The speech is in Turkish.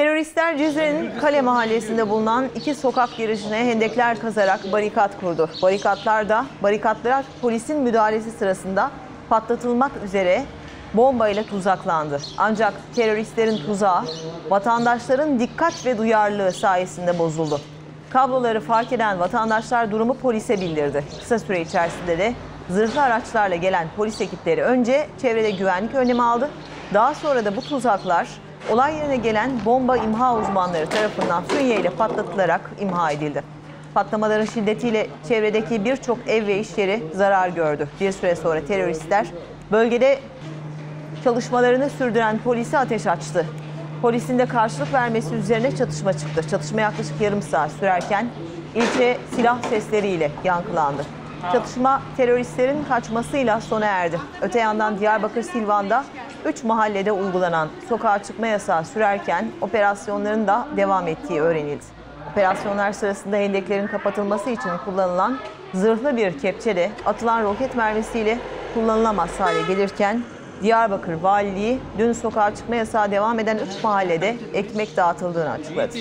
Teröristler Cizre'nin Kale mahallesinde bulunan iki sokak girişine hendekler kazarak barikat kurdu. Barikatlarda, barikatlar polisin müdahalesi sırasında patlatılmak üzere bombayla tuzaklandı. Ancak teröristlerin tuzağı vatandaşların dikkat ve duyarlılığı sayesinde bozuldu. Kabloları fark eden vatandaşlar durumu polise bildirdi. Kısa süre içerisinde de zırhlı araçlarla gelen polis ekipleri önce çevrede güvenlik önlemi aldı. Daha sonra da bu tuzaklar olay yerine gelen bomba imha uzmanları tarafından fünye ile patlatılarak imha edildi. Patlamaların şiddetiyle çevredeki birçok ev ve iş yeri zarar gördü. Bir süre sonra teröristler bölgede çalışmalarını sürdüren polise ateş açtı. Polisin de karşılık vermesi üzerine çatışma çıktı. Çatışma yaklaşık yarım saat sürerken ilçe silah sesleriyle yankılandı. Çatışma teröristlerin kaçmasıyla sona erdi. Öte yandan Diyarbakır Silvan'da 3 mahallede uygulanan sokağa çıkma yasağı sürerken operasyonların da devam ettiği öğrenildi. Operasyonlar sırasında hendeklerin kapatılması için kullanılan zırhlı bir kepçe de atılan roket mermisiyle kullanılamaz hale gelirken Diyarbakır Valiliği dün sokağa çıkma yasağı devam eden 3 mahallede ekmek dağıtıldığını açıkladı.